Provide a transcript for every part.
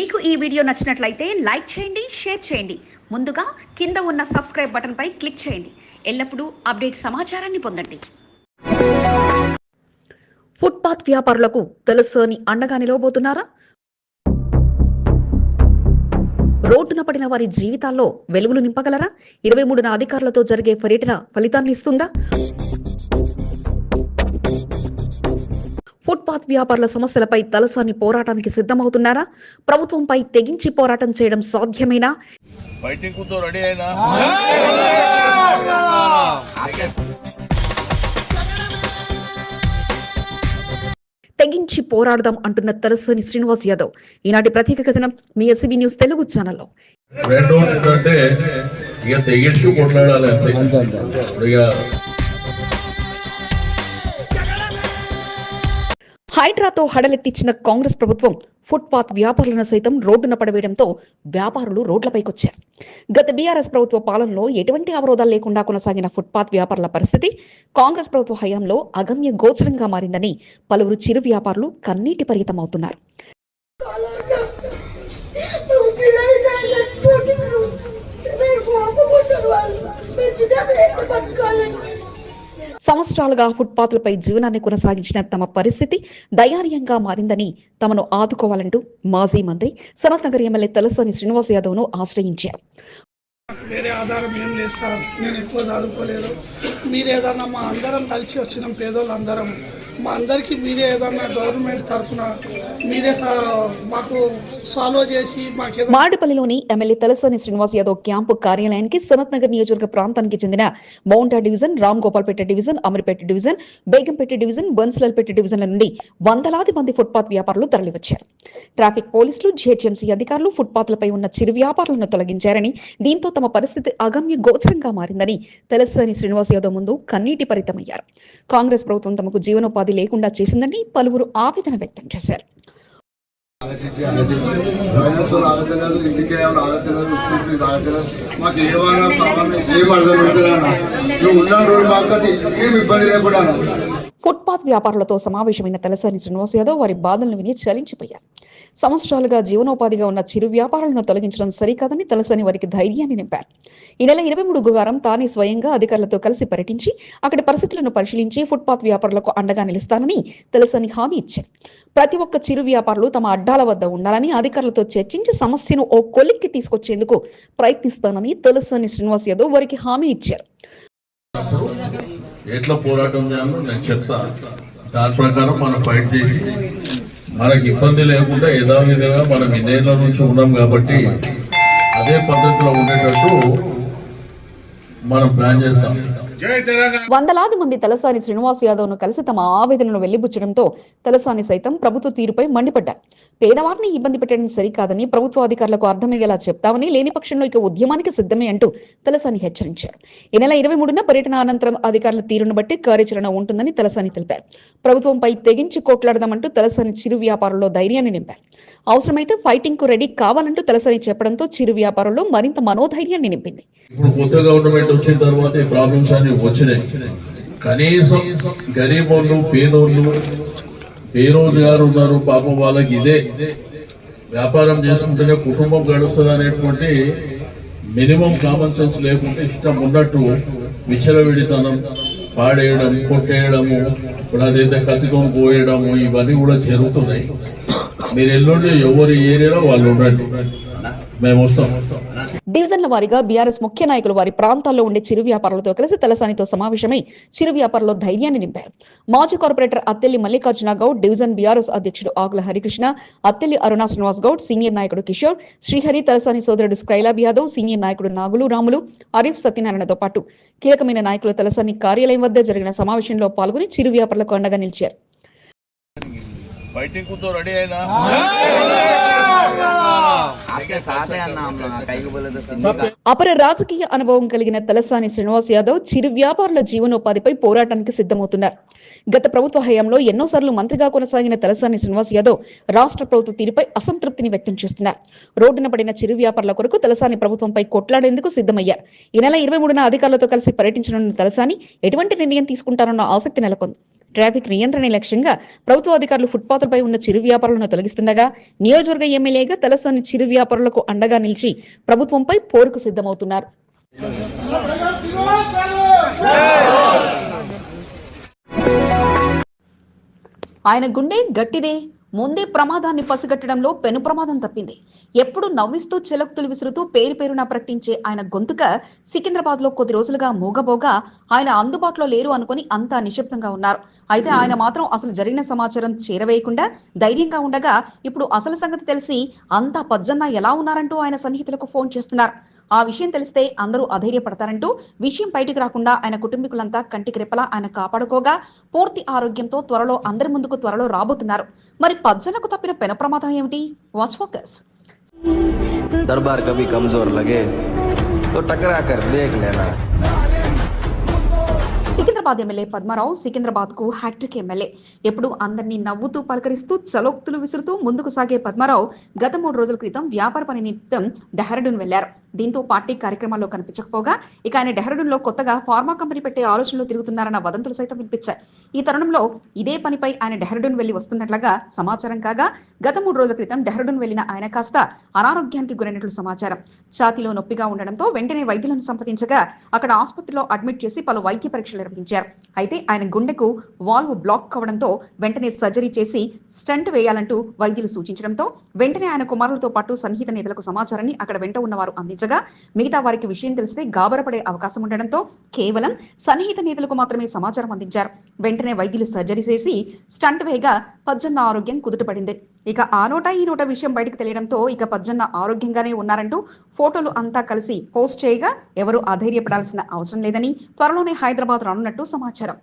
మీకు ఈ వీడియో నచ్చినట్లయితే లైక్ చేయండి షేర్ చేయండి. ముందుగా కింద ఉన్న సబ్స్క్రైబ్ బటన్పై క్లిక్ చేయండి. ఎల్లప్పుడూ అప్డేట్ సమాచారాన్ని పొందండి. ఫుట్పాత్ వ్యాపారులకు తెలుసని అండగా నిలవబోతున్నారా? రోడ్డున పడిన వారి జీవితాల్లో వెలుగులు నింపగలరా? ఇరవై మూడున అధికారులతో జరిగే పర్యటన ఫలితాన్ని ఇస్తుందా? ఫుట్పాత్ వ్యాపారుల సమస్యలపై తలసాని పోరాటానికి సిద్ధమవుతున్నారా? ప్రభుత్వంపై తెగించి పోరాటం చేయడం సాధ్యమేనా? ఫైటింగ్కు రెడీ అయినా? తెగించి పోరాడదాం అంటున్న తలసాని శ్రీనివాస్ యాదవ్. ఈనాటి ప్రత్యేక కథనం మీ ఎస్సీబీ న్యూస్ తెలుగు ఛానల్లో. రెండోది ఏంటంటే ఇక తెగించి కొట్లాడాలి అంతే. హైడ్రాతో హడలెత్తిచ్చిన కాంగ్రెస్ ప్రభుత్వం ఫుట్పాత్ వ్యాపారులను సైతం రోడ్డున పడవేయడంతో వ్యాపారులు రోడ్లపైకొచ్చారు. గత బీఆర్ఎస్ ప్రభుత్వ పాలనలో ఎటువంటి అవరోధాలు లేకుండా కొనసాగిన ఫుట్పాత్ వ్యాపారుల పరిస్థితి కాంగ్రెస్ ప్రభుత్వ హయాంలో అగమ్య గోచరంగా మారిందని పలువురు చిరు వ్యాపారులు కన్నీటి పరిమితమవుతున్నారు సంవత్సరాలుగా ఫుట్పాత్లపై జీవనాన్ని కొనసాగించిన తమ పరిస్థితి దయానీయంగా మారిందని తమను ఆదుకోవాలంటూ మాజీ మంత్రి సనత్ నగర్ ఎమ్మెల్యే తలసాని శ్రీనివాస్ యాదవ్ను ఆశ్రయించారు. వేరే ఆధారం ఏం లేదు సార్. నేను ఎక్కువ చదువుకోలేదు. మీరు ఏదన్నా మా అందరం కలిసి వచ్చినాం పేదోళ్ళందరం. మా అందరికీ మీరే ఏదన్నా గవర్నమెంట్ తరఫున మీరే మాకు సాల్వ్ చేసి మాడపల్లిలోని ఎమ్మెల్యే తలసాని శ్రీనివాస్ యాదవ్ క్యాంపు కార్యాలయానికి సనత్ నగర్ నియోజకవర్గ ప్రాంతానికి చెందిన Monda division Ram Gopalpet division Ameerpet division Begumpet division Bansilalpet డివిజన్ల నుండి వందలాది మంది ఫుట్పాత్ వ్యాపారులు తరలివచ్చారు. ట్రాఫిక్ పోలీసులు జిహెచ్ఎంసీ అధికారులు ఫుట్పాత్లపై ఉన్న చిరు వ్యాపారులను తొలగించారని దీంతో తమ పరిస్థితి అగమ్య గోచరంగా మారిందని తలసాని శ్రీనివాస్ యాదవ్ ముందు కన్నీటి పరితమయ్యారు. కాంగ్రెస్ ప్రభుత్వం తమకు జీవనోపాధి లేకుండా చేసిందని పలువురు ఆవేదన వ్యక్తం చేశారు. మాకు ఏమన్నా సామాన్లు ఏం అర్థం పెడతలేనా నువ్వు ఉన్న రోజు మాకు అది ఏం ఇబ్బంది లేకుండా ఫుట్పాత్ వ్యాపారులతో సమావేశమైన తలసాని శ్రీనివాస్ యాదవ్ వారి బాధలను విని చలించిపోయారు. సంవత్సరాలుగా జీవనోపాధిగా ఉన్న చిరు వ్యాపారులను తొలగించడం సరికాదని తలసాని వారికి ధైర్యాన్ని నింపారు. ఈ నెల ఇరవై మూడు గురువారం తానే స్వయంగా అధికారులతో కలిసి పర్యటించి అక్కడి పరిస్థితులను పరిశీలించి ఫుట్పాత్ వ్యాపారులకు అండగా నిలుస్తానని తలసాని హామీ ఇచ్చారు. ప్రతి ఒక్క చిరు వ్యాపారులు తమ అడ్డాల వద్ద ఉండాలని అధికారులతో చర్చించి సమస్యను ఓ కొలిక్కి తీసుకొచ్చేందుకు ప్రయత్నిస్తానని తలసాని శ్రీనివాస్ యాదవ్ వారికి హామీ ఇచ్చారు. ఎట్లా పోరాటం చేయాలో నేను చెప్తా. దాని ప్రకారం మనం ఫైట్ చేసి మనకి ఇబ్బంది లేకుండా యథావిధిగా మనం ఇన్నేళ్ళ నుంచి ఉన్నాం కాబట్టి అదే పద్ధతిలో ఉండేటట్టు మనం ప్లాన్ చేస్తాం. వందలాది మంది తలసాని శ్రీనివాస్ యాదవ్ను కలిసి తమ ఆవేదనను వెళ్ళిబుచ్చడంతో తలసాని సైతం ప్రభుత్వ తీరుపై మండిపడ్డారు. పేదవారిని ఇబ్బంది పెట్టడం సరికాదని ప్రభుత్వ అధికారులకు అర్థమయ్యేలా చెప్తామని లేని పక్షంలో ఇక ఉద్యమానికి సిద్ధమే అంటూ తలసాని హెచ్చరించారు. ఈ నెల ఇరవై మూడున పర్యటన అనంతరం అధికారుల తీరును బట్టి కార్యాచరణ ఉంటుందని తలసాని తెలిపారు. ప్రభుత్వంపై తెగించి కొట్లాడదామంటూ తలసాని చిరు వ్యాపారంలో ధైర్యాన్ని నింపారు. అవసరమైతే ఫైటింగ్కు రెడీ కావాలంటూ తలసాని చెప్పడంతో చిరు వ్యాపారంలో మరింత మనోధైర్యాన్ని నింపింది. ఇప్పుడు కొత్త గవర్నమెంట్ వచ్చిన తర్వాత ఈ ప్రాబ్లమ్స్ అన్ని వచ్చినాయి. కనీసం గరీబోళ్ళు పేదోళ్ళు బేరోజుగారు ఉన్నారు పాపం వాళ్ళకి ఇదే. వ్యాపారం చేసుకుంటేనే కుటుంబం గడుస్తుంది అనేటువంటి మినిమం కామన్ సెన్స్ లేకుంటే ఇష్టం ఉన్నట్టు విచ్చలవిడితనం పాడేయడం కొట్టేయడము ఇప్పుడు అదైతే కత్తికొని పోయడము ఇవన్నీ కూడా జరుగుతున్నాయి. మీరు ఎల్లుండి ఎవరి ఏరియాలో వాళ్ళు ఉండండి. మేము వస్తాం. డివిజన్ల వారీగా బీఆర్ఎస్ ముఖ్య నాయకులు వారి ప్రాంతాల్లో ఉండే చిరు వ్యాపారులతో కలిసి తలసానితో సమావేశమై చిరు వ్యాపారుల్లో ధైర్యాన్ని నింపారు. మాజీ corporator Attelli Mallikarjuna Goud division BRS అధ్యక్షుడు ఆకుల హరికృష్ణ అత్తెల్లి అరుణా శ్రీనివాస్ గౌడ్ సీనియర్ నాయకుడు కిషోర్ శ్రీహరి తలసాని సోదరుడు స్క్రైలాబ్ యాదవ్ సీనియర్ నాయకుడు నాగులు రాములు అరీఫ్ సత్యనారాయణతో పాటు కీలకమైన నాయకులు తలసాని కార్యాలయం వద్ద జరిగిన సమావేశంలో పాల్గొని చిరు వ్యాపారులకు అండగా నిలిచారు. ఫైటింగ్ కు రెడీ అయినా आपके साथ है ना हम लोग कहीं को बोले तो सिंधी का అపర రాజకీయ అనుభవం కలిగిన తలసాని శ్రీనివాస్ యాదవ్ చిరు వ్యాపారుల జీవనోపాధిపై పోరాటానికి సిద్ధమవుతున్నారు గత ప్రభుత్వ హయాంలో ఎన్నోసార్లు మంత్రిగా కొనసాగిన తలసాని శ్రీనివాస్ యాదవ్ రాష్ట్ర ప్రభుత్వ తీరుపై అసంతృప్తిని వ్యక్తం చేస్తున్నారు రోడ్డున పడిన చిరు వ్యాపారుల కొరకు తలసాని ప్రభుత్వంపై కొట్లాడేందుకు సిద్ధమయ్యారు ఈ నెల ఇరవై మూడున అధికారులతో కలిసి పర్యటించనున్న తలసాని ఎటువంటి నిర్ణయం తీసుకుంటారన్న ఆసక్తి నెలకొంది ట్రాఫిక్ నియంత్రణ లక్ష్యంగా ప్రభుత్వ అధికారులు ఫుట్పాత్లపై ఉన్న చిరు వ్యాపారులను తొలగిస్తుండగా నియోజకవర్గ ఎమ్మెల్యేగా తలసాని చిరు వ్యాపారులకు అండగా నిలిచి ప్రభుత్వంపై పోరుకు సిద్ధమవుతున్నారు. ఆయన గుండె గట్టిదే ముందే ప్రమాదాన్ని పసిగట్టడంలో పెను ప్రమాదం తప్పింది. ఎప్పుడు నవ్విస్తూ చెలక్తులు విసురుతూ పేరు పేరున ప్రకటించే ఆయన గొంతుక సికింద్రాబాద్లో కొద్ది రోజులుగా మూగబోగా ఆయన అందుబాటులో లేరు అనుకుని అంతా నిశ్శబ్దంగా ఉన్నారు. అయితే ఆయన మాత్రం అసలు జరిగిన సమాచారం చేరవేయకుండా ధైర్యంగా ఉండగా ఇప్పుడు అసలు సంగతి తెలిసి అంతా పజ్జన్న ఎలా ఉన్నారంటూ ఆయన సన్నిహితులకు ఫోన్ చేస్తున్నారు. ఆ విషయం తెలిస్తే అందరూ అధైర్యపడతారంటూ విషయం బయటికి రాకుండా ఆయన కుటుంబీకులంతా కంటికి రెప్పలా ఆయన కాపాడుకోగా పూర్తి ఆరోగ్యంతో త్వరలో అందరి ముందుకు త్వరలో రాబోతున్నారు మరి పజ్జనకు తప్పిన పెను ప్రమాదం ఏమిటి వాచ్ ఫోకస్ दरबार कभी कमजोर लगे तो टकरा कर देख लेना సికింద్రాబాద్ ఎమ్మెల్యే పద్మారావు సికింద్రాబాద్ కు హ్యాట్రిక్ ఎమ్మెల్యే ఎప్పుడు అందరినీ నవ్వుతూ పలకరిస్తూ చలోక్తులు విసురుతూ ముందుకు సాగే పద్మారావు గత మూడు రోజుల క్రితం వ్యాపార పని నిమిత్తం డెహ్రాడూన్ వెళ్లారు దీంతో పార్టీ కార్యక్రమాల్లో కనిపించకపోగా ఇక ఆయన డెహ్రాడూన్లో కొత్తగా ఫార్మా కంపెనీ పెట్టే ఆలోచనలు తిరుగుతున్నారన్న వదంతులు సైతం వినిపించాయి. ఈ తరుణంలో ఇదే పనిపై ఆయన డెహ్రాడూన్ వెళ్ళి వస్తున్నట్లుగా సమాచారం కాగా గత మూడు రోజుల క్రితం డెహ్రాడూన్ వెళ్ళిన ఆయన కాస్త అనారోగ్యానికి గురైనట్లు సమాచారం. ఛాతిలో నొప్పిగా ఉండడంతో వెంటనే వైద్యులను సంప్రదించగా అక్కడ ఆసుపత్రిలో అడ్మిట్ చేసి పలు వైద్య పరీక్షలు నిర్వహించారు. అయితే ఆయన గుండెకు వాల్వ్ బ్లాక్ కావడంతో వెంటనే సర్జరీ చేసి స్టంట్ వేయాలంటూ వైద్యులు సూచించడంతో వెంటనే ఆయన కుమారులతో పాటు సన్నిహిత నేతలకు సమాచారాన్ని అక్కడ వెంట ఉన్నవారు అందించగా మిగతా వారికి విషయం తెలిస్తే గాబరపడే అవకాశం ఉండడంతో కేవలం సన్నిహిత నేతలకు మాత్రమే సమాచారం అందించారు. వెంటనే వైద్యులు సర్జరీ చేసి స్టంట్ వేయగా పజ్జన్న ఆరోగ్యం కుదుటపడింది. ఇక ఆ నోట ఈ నోట విషయం బయటకు తెలియడంతో ఇక పజ్జన్న ఆరోగ్యంగానే ఉన్నారంటూ ఫోటోలు అంతా కలిసి పోస్ట్ చేయగా ఎవరూ అధైర్యపడాల్సిన అవసరం లేదని త్వరలోనే హైదరాబాద్ రానున్నట్టు సమాచారం.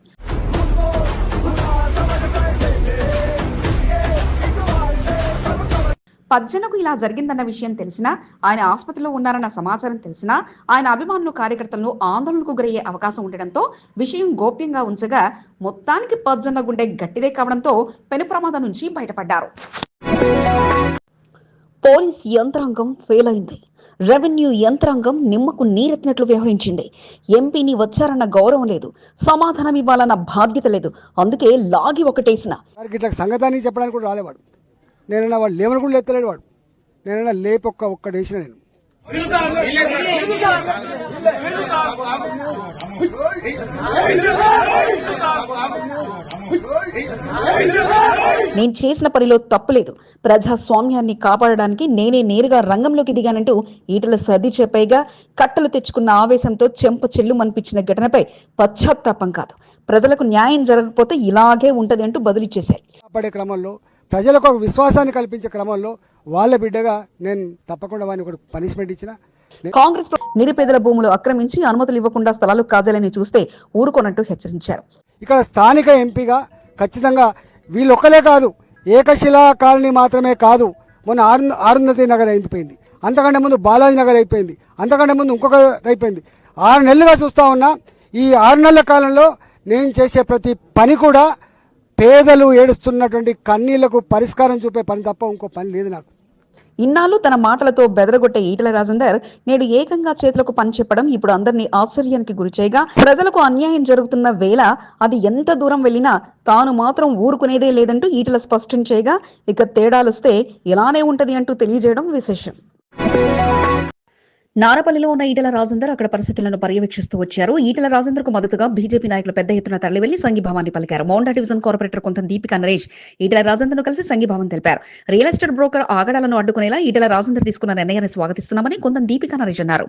పద్జనకు ఇలా జరిగిందన్న విషయం తెలిసినా ఆయన ఆసుపత్రిలో ఉన్నారన్న సమాచారం తెలిసినా ఆయన అభిమానులు కార్యకర్తలను ఆందోళనకు గురయ్యే అవకాశం ఉండడంతో విషయం గోప్యంగా ఉంచగా మొత్తానికి పజ్జన్న గుండె గట్టిదే కావడంతో పెను ప్రమాదం నుంచి బయటపడ్డారు. పోలీస్ యంత్రాంగం ఫెయిల్ అయింది రెవెన్యూ యంత్రాంగం నిమ్మకు నీరెత్తినట్లు వ్యవహరించింది. ఎంపీని వచ్చారన్న గౌరవం లేదు సమాధానం ఇవ్వాలన్న బాధ్యత లేదు అందుకే లాగి ఒకటేసిన. వారికి సంగతాన్ని చెప్పడానికి కూడా రాలేవాడు. నేనన్నా వాడు లేవని కూడా లేస్తలేడు వాడు. నేనన్నా లేపు ఒక్క ఒక్కటి వేసిన నేను. నేను చేసిన పనిలో తప్పులేదు ప్రజాస్వామ్యాన్ని కాపాడడానికి నేనే నేరుగా రంగంలోకి దిగానంటూ ఈటల సర్ది చెప్పేగా కట్టలు తెచ్చుకున్న ఆవేశంతో చెంప చెల్లు మనిపించిన ఘటనపై పశ్చాత్తాపం కాదు. ప్రజలకు న్యాయం జరగకపోతే ఇలాగే ఉంటది అంటూ బదులిచ్చేశారు కాపాడే క్రమంలో ప్రజలకు ఒక విశ్వాసాన్ని కల్పించే క్రమంలో వాళ్ళ బిడ్డగా నేను తప్పకుండా వాడిని ఒక పనిష్మెంట్ ఇచ్చిన. కాంగ్రెస్ నిరుపేదల భూములు ఆక్రమించి అనుమతులు ఇవ్వకుండా స్థలాలు కాజాలని చూస్తే ఊరుకోనంటూ హెచ్చరించారు. ఇక్కడ స్థానిక ఎంపీగా ఖచ్చితంగా వీళ్ళొక్కలే కాదు ఏకశిలా కాలనీ మాత్రమే కాదు మొన్న ఆరు ఆరుందతి నగర్ అయిపోయింది. అంతకంటే ముందు బాలాజీ నగర్ అయిపోయింది. అంతకంటే ముందు ఇంకొక అయిపోయింది. ఆరు నెలలుగా చూస్తా ఉన్నా ఈ ఆరు నెలల కాలంలో నేను చేసే ప్రతి పని కూడా పేదలు ఏడుస్తున్నటువంటి కన్నీళ్ళకు పరిష్కారం చూపే పని తప్ప ఇంకో పని లేదు నాకు. ఇన్నాళ్ళు తన మాటలతో బెదరగొట్టే ఈటల రాజేందర్ నేడు ఏకంగా చేతులకు పని చెప్పడం ఇప్పుడు అందరినీ ఆశ్చర్యానికి గురిచేయగా ప్రజలకు అన్యాయం జరుగుతున్న వేళ అది ఎంత దూరం వెళ్ళినా తాను మాత్రం ఊరుకునేదే లేదంటూ ఈటల స్పష్టం చేయగా ఇక తేడాలొస్తే ఇలానే ఉంటది అంటూ తెలియజేయడం విశేషం. నారపల్లిలో ఉన్న ఈటల రాజేందర్ అక్కడ పరిస్థితులను పర్యవేక్షిస్తూ వచ్చారు. ఈటల రాజేందర్కు మద్దతుగా బీజేపీ నాయకులు పెద్ద ఎత్తున తరలివెళ్ళి సంఘీభావాన్ని పలికారు. మౌండా డివిజన్ కార్పొరేటర్ కొంత దీపిక నరేష్ ఈటల రాజేందర్ను కలిసి సంఘీభావం తెలిపారు. రియల్ ఎస్టేట్ బ్రోకర్ ఆగడాలను అడ్డుకునేలా ఈటల రాజేందర్ తీసుకున్న నిర్ణయాన్ని స్వాగతిస్తున్నామని కొంత దీపిక నరేష్ అన్నారు.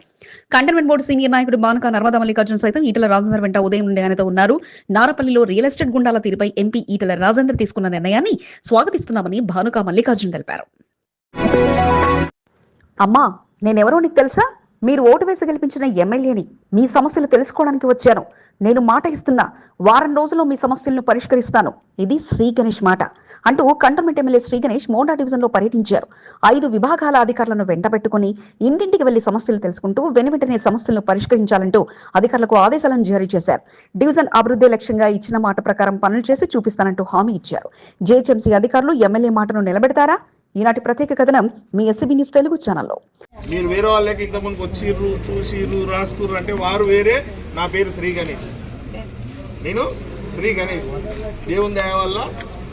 కంటైన్మెంట్ బోర్డు సీనియర్ నాయకుడు బానుక నర్మదా మల్లికార్జున సైతం ఈటల రాజేందర్ వెంట ఉదయం నుండి ఆయనతో ఉన్నారు. నారపల్లిలో రియల్ ఎస్టేట్ గుండాల తీరుపై ఎంపీ ఈటల రాజేందర్ తీసుకున్న నిర్ణయాన్ని స్వాగతిస్తున్నామని భానుక మల్లికార్జున తెలిపారు. అమ్మా నేనెవరో నీకు తెలుసా? మీరు ఓటు వేసి గెలిపించిన ఎమ్మెల్యేని మీ సమస్యలు తెలుసుకోవడానికి వచ్చాను. నేను మాట ఇస్తున్నా. వారం రోజుల్లో మీ సమస్యలను పరిష్కరిస్తాను. ఇది శ్రీ గణేష్ మాట అంటూ కంటోన్మెంట్ ఎమ్మెల్యే శ్రీ గణేష్ మోండా డివిజన్లో పర్యటించారు. ఐదు విభాగాల అధికారులను వెంటబెట్టుకుని ఇంటింటికి వెళ్ళి సమస్యలు తెలుసుకుంటూ వెనువెంటనే సమస్యలను పరిష్కరించాలంటూ అధికారులకు ఆదేశాలను జారీ చేశారు. డివిజన్ అభివృద్ధి లక్ష్యంగా ఇచ్చిన మాట ప్రకారం పనులు చేసి చూపిస్తానంటూ హామీ ఇచ్చారు. జేహెచ్ఎంసీ అధికారులు ఎమ్మెల్యే మాటను నిలబెడతారా? ఈనాటి ప్రత్యేక కథనం మీ ఎస్సీబీ న్యూస్ తెలుగు ఛానల్లో. మీరు వేరే వాళ్ళకి ఇంతకుముందు వచ్చిర్రు చూసిర్రు రాసుకుర్రు అంటే వారు వేరే. నా పేరు శ్రీ గణేష్. నేను శ్రీ గణేష్. దేవుని దయ వల్ల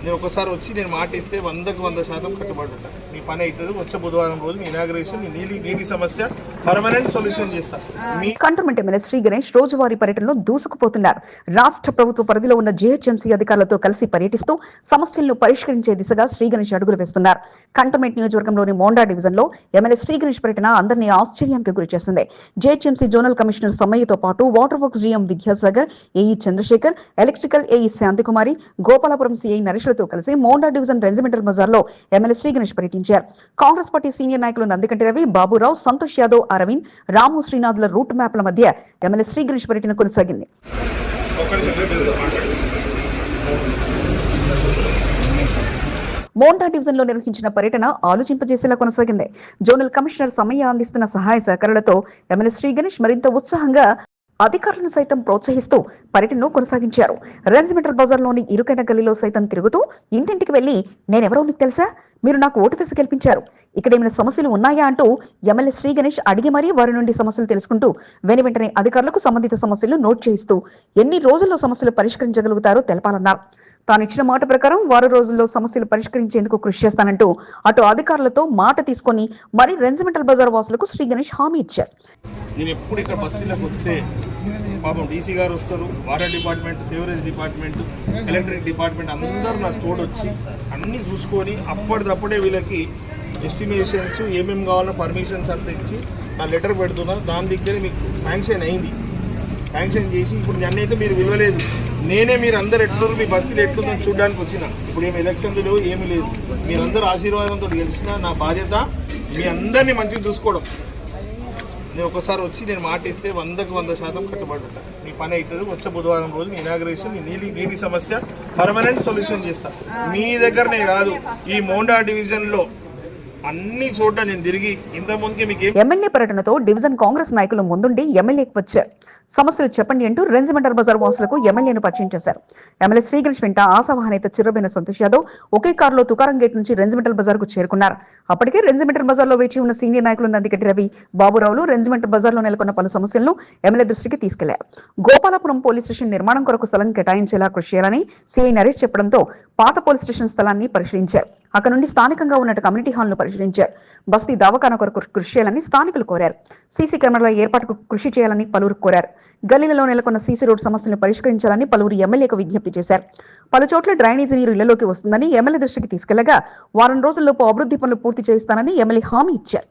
నేను ఒకసారి వచ్చి నేను మాటిస్తే వందకు వంద శాతం కట్టుబడి ఉంటాను మీ పని అవుతుంది వచ్చే బుధవారం రోజు మీ ఇనాగ్రేషన్ మీ నీటి నీటి సమస్య పర్మనెంట్ సొల్యూషన్ కంటోన్మెంట్ గణేష్ రోజువారీ పర్యటనలో దూసుకుపోతున్నారు. రాష్ట్ర ప్రభుత్వ పరిధిలో ఉన్న జీహెచ్ఎంసీ అధికారులతో కలిసి పర్యటిస్తూ సమస్యలను పరిష్కరించే దిశగా శ్రీ గణేష్ అడుగులు వేస్తున్నారు. కంటోన్మెంట్ నియోజకవర్గంలోని మోండా డివిజన్లో ఎమ్మెల్యే శ్రీ గణేష్ పర్యటన అందరినీ ఆశ్చర్యానికి గురిచేసింది జీహెచ్ఎంసీ జోనల్ కమిషనర్ సమ్మయ్యతో పాటు water works GM Vidyasagar AE Chandrasekhar electrical AE Shanthikumari Gopalapuram CI నరేష్లతో కలిసి మోండా డివిజన్ రెజిమెంటల్ బజార్లో ఎమ్మెల్యే శ్రీ గణేష్ పర్యటించారు. కాంగ్రెస్ పార్టీ సీనియర్ నాయకులు నందికంటి రవి బాబురావు సంతోష్ యాదవ్ అరవింద్ రాము శ్రీనాథ్ల రూట్ మ్యాప్ల మధ్య ఎమ్మెల్యే శ్రీ గణేష్ పర్యటన కొనసాగింది. మోండా డివిజన్లో నిర్వహించిన పర్యటన ఆలోచింపజేసేలా కొనసాగింది. జోనల్ కమిషనర్ సమయ అందిస్తున్న సహాయ సహకారాలతో ఎమ్మెల్యే శ్రీ గణేష్ మరింత ఉత్సాహంగా అధికారులను సైతం ప్రోత్సహిస్తూ పర్యటనను కొనసాగించారు. రెన్సిమెంటల్ బజార్లోని ఇరుకైన గల్లీలో సైతం తిరుగుతూ ఇంటింటికి వెళ్ళి నేనెవరో నీకు తెలుసా? మీరు నాకు ఓటు వేసి గెలిపించారు. ఇక్కడ ఏమైనా సమస్యలు ఉన్నాయా? అంటూ ఎమ్మెల్యే శ్రీ గణేష్ అడిగి మరీ వారి నుండి సమస్యలు తెలుసుకుంటూ వెను వెంటనే అధికారులకు సంబంధిత సమస్యలను నోట్ చేయిస్తూ ఎన్ని రోజుల్లో సమస్యలు పరిష్కరించగలుగుతారో తెలపాలన్నారు. తాను ఇచ్చిన మాట ప్రకారం వారం రోజుల్లో సమస్యలు పరిష్కరించేందుకు కృషి చేస్తానంటూ అటు అధికారులతో మాట తీసుకొని మరి రెంజమెంటల్ బజార్ వాసులకు శ్రీ గణేష్ హామీ ఇచ్చారు. నేను ఎప్పుడు ఇక్కడ బస్తీలకు వస్తే పాపం డీసీ గారు వస్తారు water department sewerage department electric department అందరూ నాకు తోడొచ్చి అన్నీ చూసుకొని అప్పటిదప్పుడే వీళ్ళకి ఎస్టిమేషన్స్ ఏమేమి కావాలో పర్మిషన్స్ అంతా ఇచ్చి నా లెటర్ పెడుతున్నా దాని దగ్గర మీకు శాంక్షన్ అయింది. శాంక్షన్ చేసి ఇప్పుడు నన్ను అయితే మీరు విలువలేదు నేనే మీరు అందరు ఎట్లున్నారు మీ బస్తీలు ఎట్లుందని చూడడానికి వచ్చిన. ఇప్పుడు ఏమి ఎలక్షన్లు లేవు ఏమీ లేదు. మీరందరూ ఆశీర్వాదంతో గెలిచిన నా బాధ్యత మీ అందరినీ మంచిగా చూసుకోవడం. నేను ఒకసారి వచ్చి నేను మాట ఇస్తే వందకు వంద శాతం కట్టుబడి మీ పని అవుతుంది వచ్చే బుధవారం రోజు మీ ఇనాగ్రేషన్ మీ నీటి నీటి సమస్య పర్మనెంట్ సొల్యూషన్ చేస్తా. మీ దగ్గరనే కాదు ఈ మోండా డివిజన్లో అన్ని చోట్ల నేను తిరిగి ఇంత ముందుకే మీకు ఎమ్మెల్యే పర్యటనతో డివిజన్ కాంగ్రెస్ నాయకులు ముందుండి ఎమ్మెల్యేకి వచ్చారు. సమస్యలు చెప్పండి అంటూ రెంజిమెంటర్ బజార్ వాసులకు ఎమ్మెల్యేను పరిచయం చేశారు. ఎమ్మెల్యే శ్రీగణేష్ వెంట ఆశావాహ నేత సంతోష్ యాదవ్ ఒకే కారులో తుకారం గేట్ నుంచి రెంజిమెంటల్ బజార్కు చేరుకున్నారు. అప్పటికే రెంజిమెంటర్ బజార్లో వేచి ఉన్న సీనియర్ నాయకులు నందిగట్టి రవి బాబురావులు రెంజిమెంటర్ బజార్లో నెలకొన్న పలు సమస్యలను ఎమ్మెల్యే దృష్టికి తీసుకెళ్ళారు. గోపాలపురం పోలీస్ స్టేషన్ నిర్మాణం కొరకు స్థలం కేటాయించేలా కృషి చేయాలని సిఐ నరేష్ చెప్పడంతో పాత పోలీస్ స్టేషన్ స్థలాన్ని పరిశీలించారు. అక్కడ నుండి స్థానికంగా ఉన్న కమ్యూనిటీ హాల్ను పరిశీలించారు. బస్తీ దవాఖాన కొరకు కృషి చేయాలని స్థానికులు కోరారు. సీసీ కెమెరాల ఏర్పాటుకు కృషి చేయాలని పలువురు కోరారు. గల్లీలలో నెలకొన్న సీసీ రోడ్ సమస్యలను పరిష్కరించాలని పలువురు ఎమ్మెల్యేకు విజ్ఞప్తి చేశారు. పలు చోట్ల డ్రైనేజీ నీరు ఇళ్ళలోకి వస్తుందని ఎమ్మెల్యే దృష్టికి తీసుకెళ్ళగా వారం రోజుల్లోపు అభివృద్ధి పనులు పూర్తి చేస్తానని ఎమ్మెల్యే హామీ ఇచ్చారు.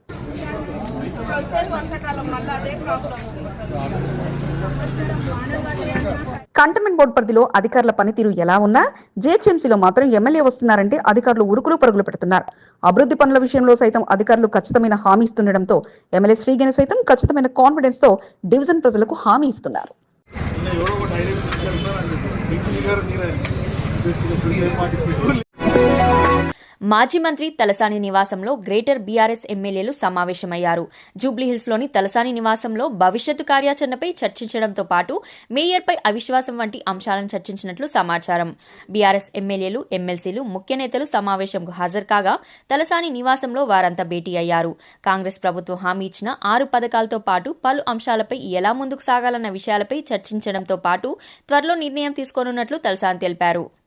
కంటోన్మెంట్ బోర్డు పరిధిలో అధికారుల పనితీరు ఎలా ఉన్నా జీహెచ్ఎంసీలో మాత్రం ఎమ్మెల్యే వస్తున్నారంటే అధికారులు ఉరుకులు పరుగులు పెడుతున్నారు. అభివృద్ధి పనుల విషయంలో సైతం అధికారులు ఖచ్చితమైన హామీ ఇస్తుండటంతో ఎమ్మెల్యే శ్రీగణి సైతం ఖచ్చితమైన కాన్ఫిడెన్స్తో డివిజన్ ప్రజలకు హామీ ఇస్తున్నారు. మాజీ మంత్రి తలసాని నివాసంలో గ్రేటర్ బీఆర్ఎస్ ఎమ్మెల్యేలు సమావేశమయ్యారు. జూబ్లీహిల్స్లోని తలసాని నివాసంలో భవిష్యత్తు కార్యాచరణపై చర్చించడంతో పాటు మేయర్పై అవిశ్వాసం వంటి అంశాలను చర్చించినట్లు సమాచారం. బీఆర్ఎస్ ఎమ్మెల్యేలు ఎమ్మెల్సీలు ముఖ్య నేతలు సమావేశంకు హాజరు కాగా తలసాని నివాసంలో వారంతా భేటీ అయ్యారు. కాంగ్రెస్ ప్రభుత్వం హామీ ఇచ్చిన ఆరు పథకాలతో పాటు పలు అంశాలపై ఎలా ముందుకు సాగాలన్న విషయాలపై చర్చించడంతో పాటు త్వరలో నిర్ణయం తీసుకోనున్నట్లు తలసాని తెలిపారు.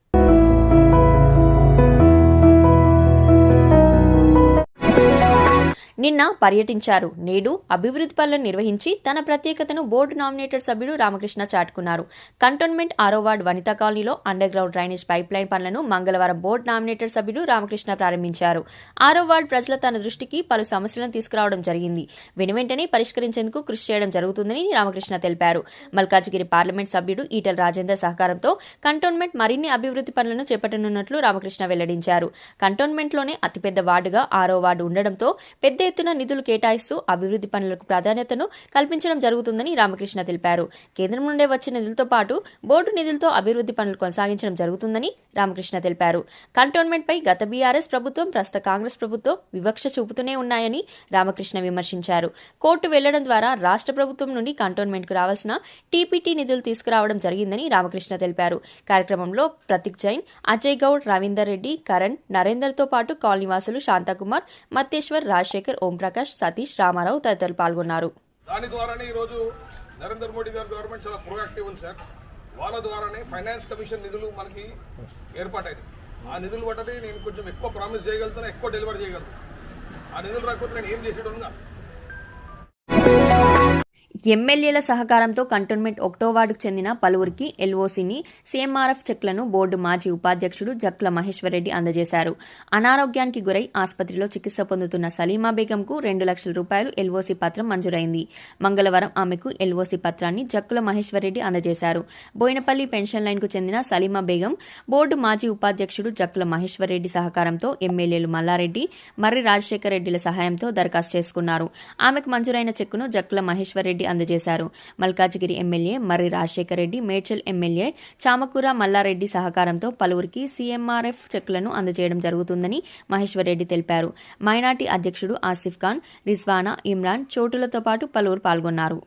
నిన్న పర్యటించారు. నేడు అభివృద్ధి పనులను నిర్వహించి తన ప్రత్యేకతను బోర్డు నామినేటెడ్ సభ్యుడు రామకృష్ణ చాటుకున్నారు. కంటోన్మెంట్ ఆరో వార్డ్ వనితా కాలనీలో underground drainage pipeline పనులను మంగళవారం బోర్డు నామినేటెడ్ సభ్యుడు రామకృష్ణ ప్రారంభించారు. ఆరో వార్డ్ ప్రజల తన దృష్టికి పలు సమస్యలను తీసుకురావడం జరిగింది. వెనువెంటనే పరిష్కరించేందుకు కృషి చేయడం జరుగుతుందని రామకృష్ణ తెలిపారు. మల్కాజ్గిరి పార్లమెంట్ సభ్యుడు ఈటల రాజేందర్ సహకారంతో కంటోన్మెంట్ మరిన్ని అభివృద్ధి పనులను చేపట్టనున్నట్లు రామకృష్ణ వెల్లడించారు. కంటోన్మెంట్లోనే అతిపెద్ద వార్డుగా ఆరో వార్డు ఉండడంతో పెద్ద ఎత్తున నిధులు కేటాయిస్తూ అభివృద్ధి పనులకు ప్రాధాన్యతను కల్పించడం జరుగుతుందని రామకృష్ణ తెలిపారు. కేంద్రం నుండే వచ్చే నిధులతో పాటు బోర్డు నిధులతో అభివృద్ధి పనులు కొనసాగించడం జరుగుతుందని రామకృష్ణ తెలిపారు. కంటోన్మెంట్పై గత బీఆర్ఎస్ ప్రభుత్వం ప్రస్తుత కాంగ్రెస్ ప్రభుత్వం వివక్ష చూపుతూనే ఉన్నాయని రామకృష్ణ విమర్శించారు. కోర్టు వెళ్ళడం ద్వారా రాష్ట్ర ప్రభుత్వం నుండి కంటోన్మెంట్కు రావాల్సిన టీపీటీ నిధులు తీసుకురావడం జరిగిందని రామకృష్ణ తెలిపారు. కార్యక్రమంలో ప్రతీక్ జైన్ అజయ్ గౌడ్ రవీందర్ రెడ్డి కరణ్ నరేందర్తో పాటు కాలనీవాసులు శాంతకుమార్ మత్తేశ్వర్ రాజశేఖర్ ఓంప్రకాష్ సతీష్ రామారావు తదితరులు పాల్గొన్నారు. దాని ద్వారానే ఈరోజు నరేంద్ర మోడీ గారి గవర్నమెంట్ చాలా ప్రొయాక్టివ్ ఉంది సార్. వాళ్ళ ద్వారానే ఫైనాన్స్ కమిషన్ నిధులు మనకి ఏర్పాటైంది ఆ నిధులు బట్టి నేను కొంచెం ఎక్కువ ప్రామిస్ చేయగలుగుతాను ఎక్కువ డెలివరీ చేయగలుగుతాను ఆ నిధులు రాకపోతే నేను ఏం చేసేటోను ఎమ్మెల్యేల సహకారంతో కంటోన్మెంట్ ఒకటో వార్డుకు చెందిన పలువురికి ఎల్ఓసిని సీఎంఆర్ఎఫ్ చెక్లను బోర్డు మాజీ ఉపాధ్యక్షుడు జక్ల మహేశ్వరరెడ్డి అందజేశారు. అనారోగ్యానికి గురై ఆసుపత్రిలో చికిత్స పొందుతున్న సలీమా బేగంకు రెండు లక్షల రూపాయలు ఎల్ఓసి పత్రం మంజూరైంది. మంగళవారం ఆమెకు ఎల్ఓసి పత్రాన్ని జక్కుల మహేశ్వరరెడ్డి అందజేశారు. బోయినపల్లి పెన్షన్ లైన్కు చెందిన సలీమా బేగం బోర్డు మాజీ ఉపాధ్యక్షుడు జక్కుల మహేశ్వరరెడ్డి సహకారంతో ఎమ్మెల్యేలు మల్లారెడ్డి మర్రి రాజశేఖర రెడ్డిల సహాయంతో దరఖాస్తు చేసుకున్నారు. ఆమెకు మంజూరైన చెక్కును జక్కుల మహేశ్వరరెడ్డి అందజేశారు. మల్కాజిగిరి ఎమ్మెల్యే మర్రి రాజశేఖర రెడ్డి మేడ్చల్ ఎమ్మెల్యే చామకూర మల్లారెడ్డి సహకారంతో పలువురికి సీఎంఆర్ఎఫ్ చెక్లను అందజేయడం జరుగుతుందని మహేశ్వరరెడ్డి తెలిపారు. మైనార్టీ అధ్యక్షుడు ఆసిఫ్ ఖాన్ రిజ్వానా ఇమ్రాన్ చోటులతో పాటు పలువురు పాల్గొన్నారు.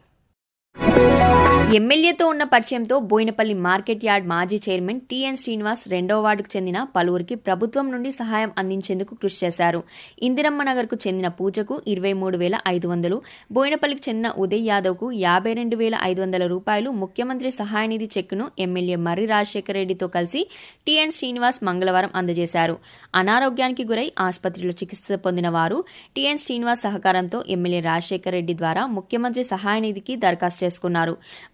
ఎమ్మెల్యేతో ఉన్న పరిచయంతో బోయినపల్లి మార్కెట్ యార్డ్ మాజీ చైర్మన్ టిఎన్ శ్రీనివాస్ రెండో వార్డుకు చెందిన పలువురికి ప్రభుత్వం నుండి సహాయం అందించేందుకు కృషి చేశారు. ఇందిరమ్మ నగర్కు చెందిన పూజకు ఇరవై మూడు వేల ఐదు వందలు బోయినపల్లికి చెందిన ఉదయ్ యాదవ్కు యాభై రెండు వేల ఐదు వందల రూపాయలు ముఖ్యమంత్రి సహాయనిధి చెక్కును ఎమ్మెల్యే మర్రి రాజశేఖర రెడ్డితో కలిసి టిఎన్ శ్రీనివాస్ మంగళవారం అందజేశారు. అనారోగ్యానికి గురై ఆసుపత్రిలో చికిత్స పొందిన వారు టిఎన్ శ్రీనివాస్ సహకారంతో ఎమ్మెల్యే రాజశేఖర రెడ్డి ద్వారా ముఖ్యమంత్రి సహాయనిధికి దరఖాస్తు చేసుకున్నారు.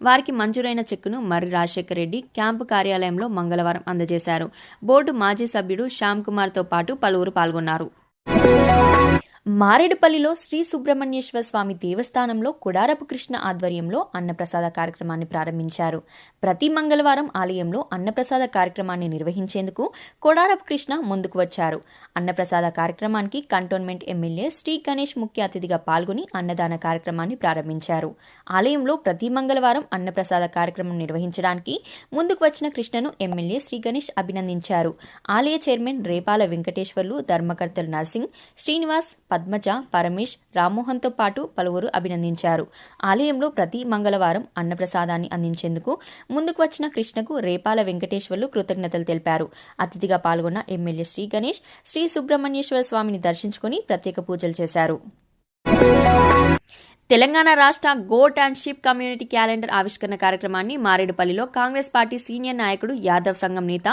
వారికి మంజూరైన చెక్కును మర్రి రాజశేఖర రెడ్డి క్యాంపు కార్యాలయంలో మంగళవారం అందజేశారు. బోర్డు మాజీ సభ్యుడు శ్యామ్ కుమార్తో పాటు పలువురు పాల్గొన్నారు. మారేడుపల్లిలో శ్రీ సుబ్రహ్మణ్యేశ్వర స్వామి దేవస్థానంలో కొడారపు కృష్ణ ఆధ్వర్యంలో అన్నప్రసాద కార్యక్రమాన్ని ప్రారంభించారు. ప్రతి మంగళవారం ఆలయంలో అన్నప్రసాద కార్యక్రమాన్ని నిర్వహించేందుకు కొడారపు కృష్ణ ముందుకు వచ్చారు. అన్నప్రసాద కార్యక్రమానికి కంటోన్మెంట్ ఎమ్మెల్యే శ్రీ గణేష్ ముఖ్య అతిథిగా పాల్గొని అన్నదాన కార్యక్రమాన్ని ప్రారంభించారు. ఆలయంలో ప్రతి మంగళవారం అన్నప్రసాద కార్యక్రమం నిర్వహించడానికి ముందుకు వచ్చిన కృష్ణను ఎమ్మెల్యే శ్రీ గణేష్ అభినందించారు. ఆలయ చైర్మన్ రేపాల వెంకటేశ్వర్లు ధర్మకర్తలు నర్సింగ్ శ్రీనివాస్ పద్మజ పరమేష్ రామ్మోహన్తో పాటు పలువురు అభినందించారు. ఆలయంలో ప్రతి మంగళవారం అన్నప్రసాదాన్ని అందించేందుకు ముందుకు వచ్చిన కృష్ణకు రేపాల వెంకటేశ్వర్లు కృతజ్ఞతలు తెలిపారు. అతిథిగా పాల్గొన్న ఎమ్మెల్యే శ్రీ గణేష్ శ్రీ సుబ్రహ్మణ్యేశ్వర స్వామిని దర్శించుకుని ప్రత్యేక పూజలు చేశారు. తెలంగాణ రాష్ట్ర goat and sheep community calendar ఆవిష్కరణ కార్యక్రమాన్ని మారేడుపల్లిలో కాంగ్రెస్ పార్టీ సీనియర్ నాయకుడు యాదవ్ సంఘం నేత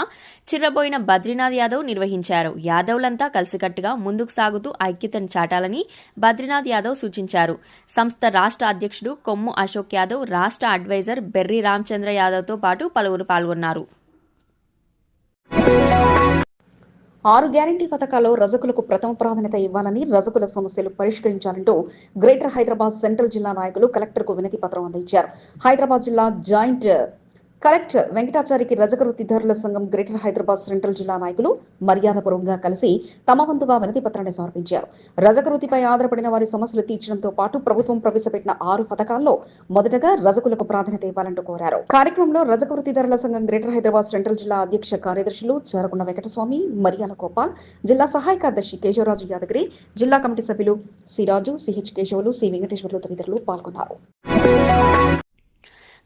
చిర్రబోయిన బద్రీనాథ్ యాదవ్ నిర్వహించారు. యాదవ్లంతా కలిసికట్టుగా ముందుకు సాగుతూ ఐక్యతను చాటాలని బద్రీనాథ్ యాదవ్ సూచించారు. సంస్థ రాష్ట్ర అధ్యక్షుడు కొమ్ము అశోక్ యాదవ్ రాష్ట్ర అడ్వైజర్ బెర్రీ రామచంద్ర యాదవ్తో పాటు పలువురు పాల్గొన్నారు. ఆరు గ్యారంటీ పథకాల్లో రజకులకు ప్రథమ ప్రాధాన్యత ఇవ్వాలని రజకుల సమస్యలు పరిష్కరించాలంటూ గ్రేటర్ హైదరాబాద్ సెంట్రల్ జిల్లా నాయకులు కలెక్టర్కు వినతి పత్రం అందించారు. హైదరాబాద్ జిల్లా జాయింట్ కలెక్టర్ వెంకటాచారికి రజక వృత్తిదారుల సంఘం గ్రేటర్ హైదరాబాద్ సెంట్రల్ జిల్లా నాయకులు మర్యాదపూర్వకంగా కలిసి తమ వంతుగా వినతి పత్రాన్ని సమర్పించారు. రజకృతిపై ఆధారపడిన వారి సమస్యలు తీర్చడంతో పాటు ప్రభుత్వం ప్రవేశపెట్టిన ఆరు పథకాల్లో మొదటగా రజకులకు ప్రాధాన్యత ఇవ్వాలంటూ కోరారు. కార్యక్రమంలో రజక ధరల సంఘం గ్రేటర్ హైదరాబాద్ సెంట్రల్ జిల్లా అధ్యక్ష కార్యదర్శులు చారకొండ వెంకటస్వామి మర్యాల గోపాల్ జిల్లా సహాయ కార్యదర్శి కేశవరాజు యాదగిరి జిల్లా కమిటీ సభ్యులు సిరాజు సిహెచ్ కేశవులు సి వెంకటేశ్వర్లు తదితరులు పాల్గొన్నారు.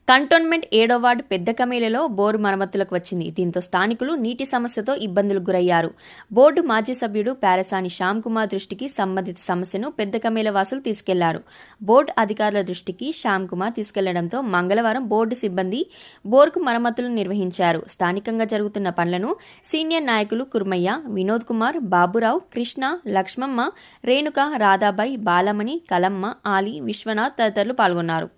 కంటోన్మెంట్ ఏడో వార్డు పెద్ద కమేలలో బోరు మరమ్మతులకు వచ్చింది. దీంతో స్థానికులు నీటి సమస్యతో ఇబ్బందులకు గురయ్యారు. బోర్డు మాజీ సభ్యుడు పారసాని శ్యామ్ కుమార్ దృష్టికి సంబంధిత సమస్యను పెద్ద కమేల వాసులు తీసుకెళ్ళారు. బోర్డు అధికారుల దృష్టికి శ్యామ్ కుమార్ తీసుకెళ్ళడంతో మంగళవారం బోర్డు సిబ్బంది బోర్కు మరమ్మతులు నిర్వహించారు. స్థానికంగా జరుగుతున్న పనులను సీనియర్ నాయకులు కుర్మయ్య వినోద్ కుమార్ బాబురావు కృష్ణ లక్ష్మమ్మ రేణుక రాధాబాయి బాలమణి కలమ్మ ఆలి విశ్వనాథ్ తదితరులు పాల్గొన్నారు.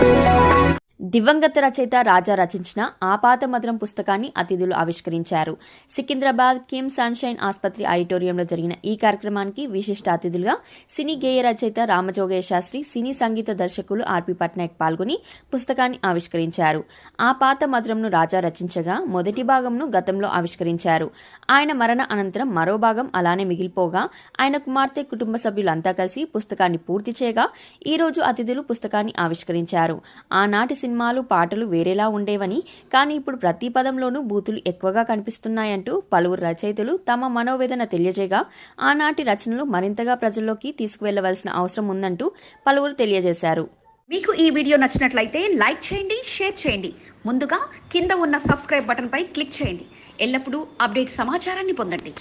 Música దివంగత రచయిత రాజా రచించిన ఆపాత మధురం పుస్తకాన్ని అతిథులు ఆవిష్కరించారు. సికింద్రాబాద్ కిమ్ సన్షైన్ ఆసుపత్రి ఆడిటోరియంలో జరిగిన ఈ కార్యక్రమానికి విశిష్ట అతిథులుగా సినీ గేయ రచయిత రామజోగయ్య శాస్త్రి సినీ సంగీత దర్శకులు ఆర్పి పట్నాయక్ పాల్గొని పుస్తకాన్ని ఆవిష్కరించారు. ఆపాత మధురంను రాజా రచించగా మొదటి భాగంను గతంలో ఆవిష్కరించారు. ఆయన మరణ అనంతరం మరో భాగం అలానే మిగిలిపోగా ఆయన కుమార్తె కుటుంబ సభ్యులంతా కలిసి పుస్తకాన్ని పూర్తి చేయగా ఈ రోజు అతిథులు పుస్తకాన్ని ఆవిష్కరించారు. ఆనాటి సినిమాలు పాటలు వేరేలా ఉండేవని కానీ ఇప్పుడు ప్రతి పదంలోనూ బూతులు ఎక్కువగా కనిపిస్తున్నాయంటూ పలువురు రచయితలు తమ మనోవేదన తెలియజేయగా ఆనాటి రచనలు మరింతగా ప్రజల్లోకి తీసుకువెళ్ళవలసిన అవసరం ఉందంటూ పలువురు తెలియజేశారు. మీకు ఈ వీడియో నచ్చినట్లయితే లైక్ చేయండి షేర్ చేయండి. ముందుగా కింద ఉన్న సబ్స్క్రైబ్ బటన్పై క్లిక్ చేయండి. ఎల్లప్పుడూ అప్డేట్ సమాచారాన్ని పొందండి.